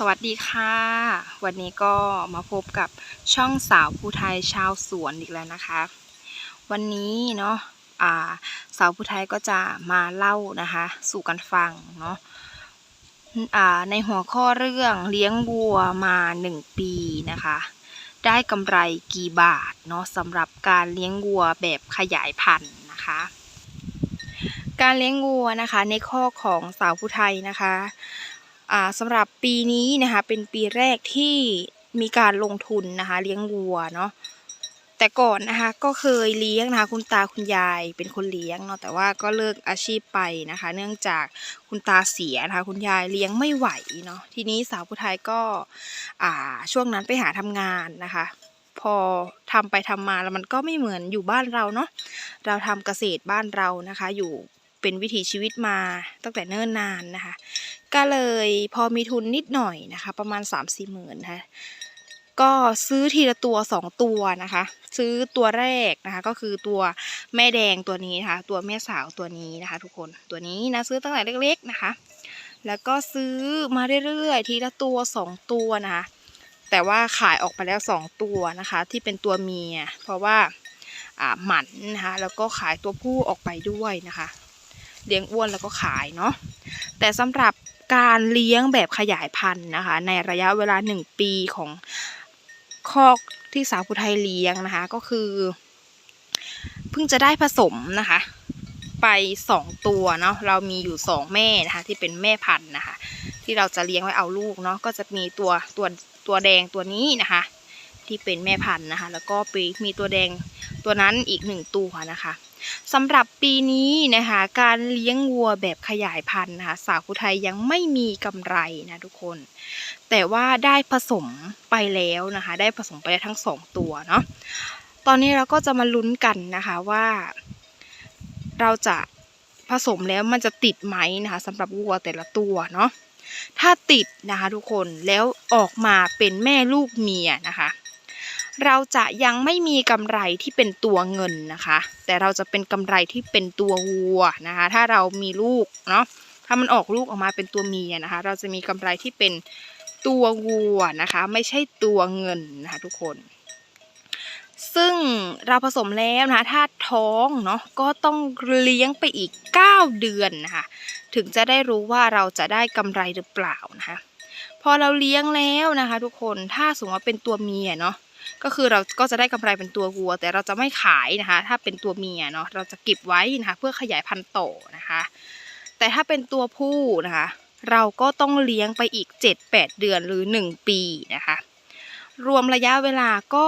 สวัสดีค่ะ วันนี้ก็มาพบกับช่องสาวผู้ไทยชาวสวนอีกแล้วนะคะ วันนี้เนาะอ่าสาวผู้ไทยก็จะมาเล่านะคะ สู่กันฟังเนาะอ่าในหัวข้อเรื่องเลี้ยงวัวมาหนึ่งปีนะคะ ได้กำไรกี่บาทเนาะสำหรับการเลี้ยงวัวแบบขยายพันธุ์นะคะการเลี้ยงวัวนะคะในข้อของสาวผู้ไทยนะคะ สำหรับปีนี้นะคะเป็นปีแรกที่มีการลงทุนนะคะเลี้ยงวัวเนาะแต่ก่อนนะคะก็เคยเลี้ยงนะคะคุณตาคุณยายเป็นคนเลี้ยงเนาะแต่ว่าก็เลิกอาชีพไปนะคะ เนื่องจากคุณตาเสียนะคะคุณยายเลี้ยงไม่ไหวเนาะทีนี้สาวผู้ไทยก็อ่าช่วงนั้นไปหาทำงานนะคะ พอทำไปทำมาแล้วมันก็ไม่เหมือนอยู่บ้านเราเนาะเราทำเกษตรบ้านเรานะคะ อยู่ เป็นวิถีชีวิตมาตั้งแต่เนิ่นนานนะคะ ก็เลยพอมีทุนนิดหน่อยนะคะ ประมาณ 3 4มสี่หมื่นนะคะก็ซื้อทีละตัว 2 ตัวนะคะ ซื้อตัวแรกนะคะก็คือตัวแม่แดงตัวนี้นะคะ ตัวแม่สาวตัวนี้นะคะ ทุกคนตัวนี้นะซื้อตั้งแต่เล็กๆนะคะ แล้วก็ซื้อมาเรื่อยๆทีละตัว 2 ตัวนะคะแต่ว่าขายออกไปแล้ว 2 ตัวนะคะ ที่เป็นตัวเมีย เพราะว่าอ่าหมันนะคะแล้วก็ขายตัวผู้ออกไปด้วยนะคะ เลี้ยงอ้วนแล้วก็ขายเนาะแต่สำหรับการเลี้ยงแบบขยายพันธุ์นะคะ ในระยะเวลาหนึ่งปีของคอกที่สาวผู้ไทยเลี้ยงนะคะ ก็คือ เพิ่งจะได้ผสมนะคะ ไปสองตัวเนาะเรามีอยู่สองแม่นะคะ ที่เป็นแม่พันธุ์นะคะ ที่เราจะเลี้ยงไว้เอาลูกเนาะก็จะมีตัวตัวตัวแดงตัวนี้นะคะ ที่เป็นแม่พันธุ์นะคะ แล้วก็ไปมีตัวแดง ตัวนั้นอีกหนึ่งตัวนะคะสำหรับปีนี้นะคะการเลี้ยงวัวแบบขยายพันธุ์นะคะสาวผู้ไทยยังไม่มีกำไรนะทุกคน แต่ว่าได้ผสมไปแล้วนะคะ ได้ผสมไปแล้วทั้งสองตัวเนาะตอนนี้เราก็จะมาลุ้นกันนะคะว่า เราจะผสมแล้วมันจะติดไหมนะคะสำหรับวัวแต่ละตัวเนาะถ้าติดนะคะทุกคนแล้วออกมาเป็นแม่ลูกเมียนะคะ เราจะยังไม่มีกำไรที่เป็นตัวเงินนะคะ แต่เราจะเป็นกำไรที่เป็นตัววัวนะคะ ถ้าเรามีลูกเนาะถ้ามันออกลูกออกมาเป็นตัวเมียนะคะ เราจะมีกำไรที่เป็นตัววัวนะคะ ไม่ใช่ตัวเงินนะคะทุกคน ซึ่งเราผสมแล้วนะคะ ถ้าท้องเนาะก็ต้องเลี้ยงไปอีก 9 เดือนนะคะ ถึงจะได้รู้ว่าเราจะได้กำไรหรือเปล่านะคะ พอเราเลี้ยงแล้วนะคะ ทุกคนถ้าสมมติว่าเป็นตัวเมียเนาะ ก็คือเราก็จะได้กำไรเป็นตัววัว แต่เราจะไม่ขายนะคะ ถ้าเป็นตัวเมียเนาะเราจะเก็บไว้นะคะ เพื่อขยายพันธุ์ต่อนะคะ แต่ถ้าเป็นตัวผู้นะคะ เราก็ต้องเลี้ยงไปอีก 7-8 เดือนหรือ 1 ปีนะคะ รวมระยะเวลาก็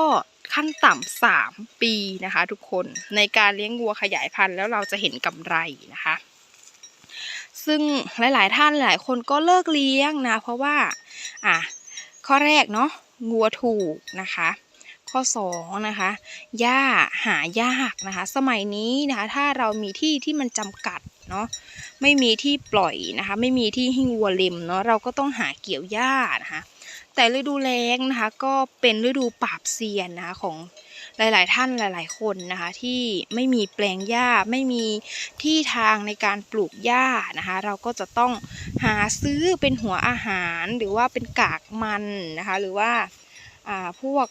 ขั้นต่ำสามปีนะคะ ทุกคนในการเลี้ยงวัวขยายพันธุ์แล้วเราจะเห็นกำไรนะคะ ซึ่งหลาย ๆ ท่านหลายคนก็เลิกเลี้ยงนะ เพราะว่า อะข้อแรกเนาะงัวถูกนะคะ ข้อ2นะคะหญ้าหายากนะคะ สมัยนี้นะคะ ถ้าเรามีที่ที่มันจำกัดเนาะไม่มีที่ปล่อยนะคะ ไม่มีที่ให้วัวเล็มเนาะเราก็ต้องหาเกี่ยวหญ้านะคะ แต่ฤดูแล้งนะคะ ก็เป็นฤดูปราบเซียนนะคะของหลาย ๆ ท่านหลาย ๆ คนนะคะ ที่ไม่มีแปลงหญ้าไม่มีที่ทางในการปลูกหญ้านะคะ เราก็จะต้องหาซื้อเป็นหัวอาหารหรือว่าเป็นกากมันนะคะ หรือว่าพวก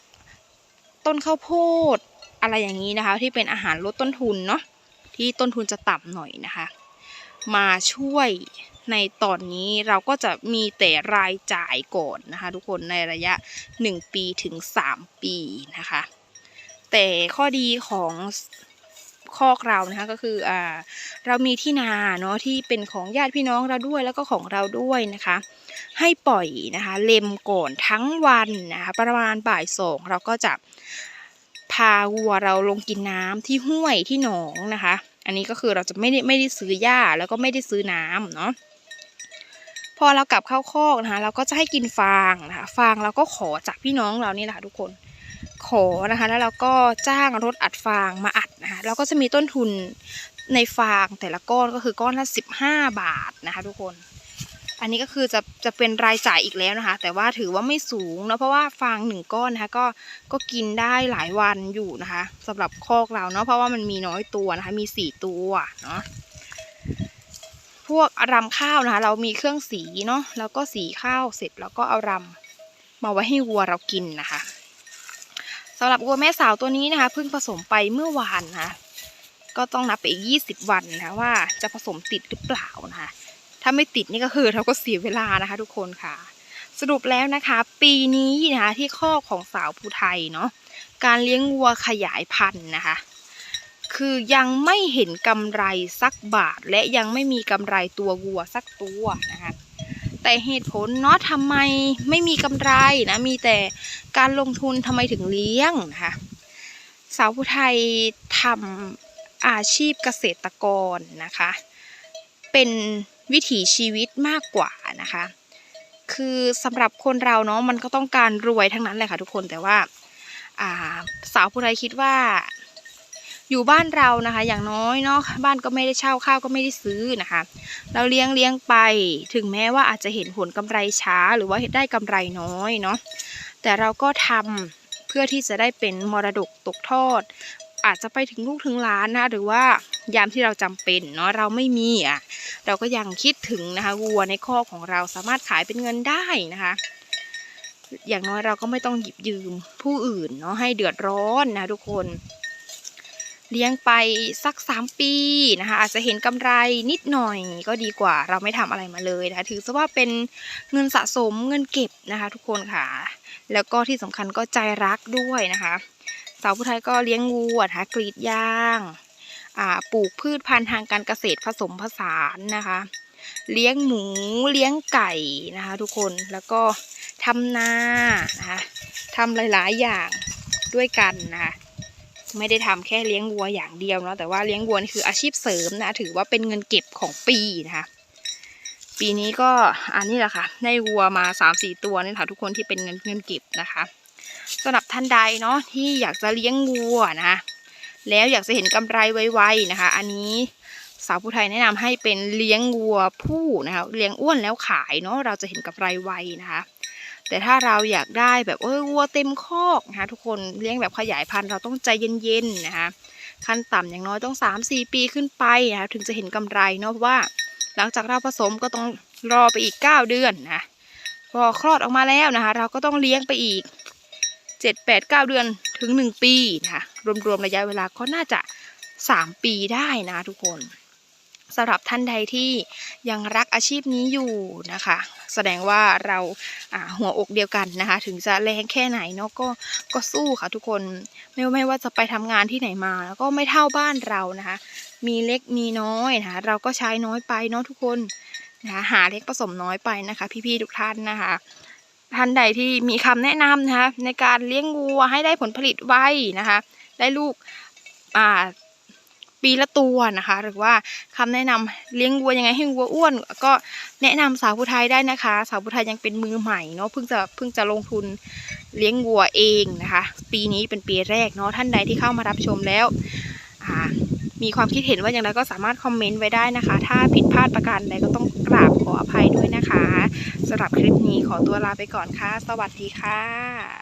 ต้นข้าวโพดอะไรอย่างนี้นะคะ ที่เป็นอาหารลดต้นทุนเนาะที่ต้นทุนจะต่ำหน่อยนะคะ มาช่วยในตอนนี้เราก็จะมีแต่รายจ่ายก่อนนะคะ ทุกคนในระยะ 1 ปีถึง 3 ปีนะคะ แต่ข้อดีของคอกเรานะคะก็คืออ่าเรามีที่นาเนาะที่เป็นของญาติพี่น้องเราด้วยแล้วก็ของเราด้วยนะคะ ให้ปล่อยนะคะเล็มก่อนทั้งวันนะคะประมาณบ่ายสองเราก็จะพาวัวเราลงกินน้ำที่ห้วยที่หนองนะคะ อันนี้ก็คือเราจะไม่ได้ไม่ได้ซื้อหญ้าแล้วก็ไม่ได้ซื้อน้ำเนาะพอเรากลับเข้าคอกนะคะ เราก็จะให้กินฟางนะคะฟางเราก็ขอจากพี่น้องเรานี่แหละค่ะทุกคนขอนะคะ แล้วเราก็จ้างรถอัดฟางมาอัดนะคะเราก็จะมีต้นทุนในฟางแต่ละก้อนก็คือก้อนละสิบห้าบาทนะคะ ทุกคน อันนี้ก็คือจะจะเป็นรายจ่ายอีกแล้วนะคะ แต่ว่าถือว่าไม่สูงเนาะเพราะว่าฟางหนึ่งก้อนนะคะก็ก็กินได้หลายวันอยู่นะคะสำหรับคอกเราเนาะเพราะว่ามันมีน้อยตัวนะคะ มีสี่ตัวเนาะพวกรำข้าวนะคะ เรามีเครื่องสีเนาะแล้วก็สีข้าวเสร็จแล้วก็เอารำมาไว้ให้วัวเรากินนะคะสำหรับวัวแม่สาวตัวนี้นะคะเพิ่งผสมไปเมื่อวานนะคะก็ต้องนับไปอีก 20 วันนะคะว่าจะผสมติดหรือเปล่านะคะ ถ้าไม่ติดนี่ก็คือเราก็เสียเวลานะคะ ทุกคนค่ะ สรุปแล้วนะคะ ปีนี้นะคะที่ข้อของสาวภูไทยเนาะการเลี้ยงวัวขยายพันธุ์นะคะ คือยังไม่เห็นกำไรสักบาท และยังไม่มีกำไรตัววัวสักตัวนะคะแต่เหตุผลเนาะทำไมไม่มีกำไรนะมีแต่การลงทุนทำไมถึงเลี้ยงนะคะสาวผู้ไทยทำอาชีพเกษตรกรนะคะ เป็น วิถีชีวิตมากกว่านะคะ คือสำหรับคนเราเนาะมันก็ต้องการรวยทั้งนั้นแหละค่ะทุกคนแต่ว่าาสาวผู้ไทยคิดว่า อยู่บ้านเรานะคะ อย่างน้อยเนาะบ้านก็ไม่ได้เช่าข้าวก็ไม่ได้ซื้อนะคะ เราเลี้ยงเลี้ยงไป ถึงแม้ว่าอาจจะเห็นผลกำไรช้า หรือว่าเห็นได้กำไรน้อยเนาะแต่เราก็ทำเพื่อที่จะได้เป็นมรดกตกทอด อาจจะไปถึงลูกถึงหล้านนะหรือว่ายามที่เราจำเป็นเนาะเราไม่มีอะเราก็ยังคิดถึงนะคะวัวในคอกของเราสามารถขายเป็นเงินได้นะคะ อย่างน้อยเราก็ไม่ต้องหยิบยืมผู้อื่นเนาะให้เดือดร้อนนะทุกคน เลี้ยงไปสักสามปีนะคะ อาจจะเห็นกำไรนิดหน่อยก็ดีกว่า เราไม่ทำอะไรมาเลยนะคะถือซะว่าเป็นเงินสะสมเงินเก็บนะคะ ทุกคนค่ะ แล้วก็ที่สำคัญก็ใจรักด้วยนะคะ สาวผู้ไทยก็เลี้ยงวัวนะกรีดยางปลูกพืชพันธุ์ทางการเกษตรผสมผสานนะคะ เลี้ยงหมูเลี้ยงไก่นะคะทุกคนแล้วก็ทำนานะคะทำหลาย ๆ อย่างด้วยกันนะคะไม่ได้ทำแค่เลี้ยงวัวอย่างเดียวเนาะแต่ว่าเลี้ยงวัวนี่คืออาชีพเสริมนะถือว่าเป็นเงินเก็บของปีนะคะปีนี้ก็อันนี้แหละค่ะได้วัวมาสามสี่ตัวนี่ค่ะทุกคนที่เป็นเงินเงินเก็บนะคะ สำหรับท่านใดเนาะที่อยากจะเลี้ยงวัวนะคะแล้วอยากจะเห็นกำไรไวๆนะคะ อันนี้สาวผู้ไทยแนะนำให้เป็นเลี้ยงวัวผู้นะคะเลี้ยงอ้วนแล้วขายเนาะเราจะเห็นกำไรไวนะคะ แต่ถ้าเราอยากได้แบบเออวัวเต็มคอกนะคะทุกคนเลี้ยงแบบขยายพันธุ์เราต้องใจเย็นๆนะคะขั้นต่ำอย่างน้อยต้อง 3-4 ปีขึ้นไปนะคะถึงจะเห็นกำไรเนาะเพราะว่า หลังจากเราผสมก็ต้องรอไปอีก 9 เดือนนะพอคลอดออกมาแล้วนะคะ เราก็ต้องเลี้ยงไปอีก 7 8 9 เดือนถึง 1 ปีนะคะรวมๆระยะเวลาก็น่าจะ 3 ปีได้นะทุกคนสำหรับท่านใดที่ยังรักอาชีพนี้อยู่นะคะ แสดงว่าเราหัวอกเดียวกันนะคะ ถึงจะแรงแค่ไหนเนาะก็ก็สู้ค่ะทุกคนไม่ไม่ว่าจะไปทำงานที่ไหนมาแล้วก็ไม่เท่าบ้านเรานะคะ มีเล็กมีน้อยนะคะเราก็ใช้น้อยไปเนาะทุกคนนะคะหาเล็กผสมน้อยไปนะคะ พี่ๆทุกท่านนะคะ ท่านใดที่มีคำแนะนำนะคะในการเลี้ยงวัวให้ได้ผลผลิตไวนะคะ ได้ลูกอ่าปีละตัวนะคะ หรือว่าคำแนะนำเลี้ยงวัวยังไงให้วัวอ้วน ก็แนะนำสาวผู้ไทยได้นะคะ สาวผู้ไทยยังเป็นมือใหม่เนาะเพิ่งจะเพิ่งจะลงทุนเลี้ยงวัวเองนะคะ ปีนี้เป็นปีแรกเนาะท่านใดที่เข้ามารับชมแล้วอ่า มีความคิดเห็นว่าอย่างไรก็สามารถคอมเมนต์ไว้ได้นะคะ ถ้าผิดพลาดประการใดก็ต้องกราบขออภัยด้วยนะคะสำหรับคลิปนี้ขอตัวลาไปก่อนค่ะ สวัสดีค่ะ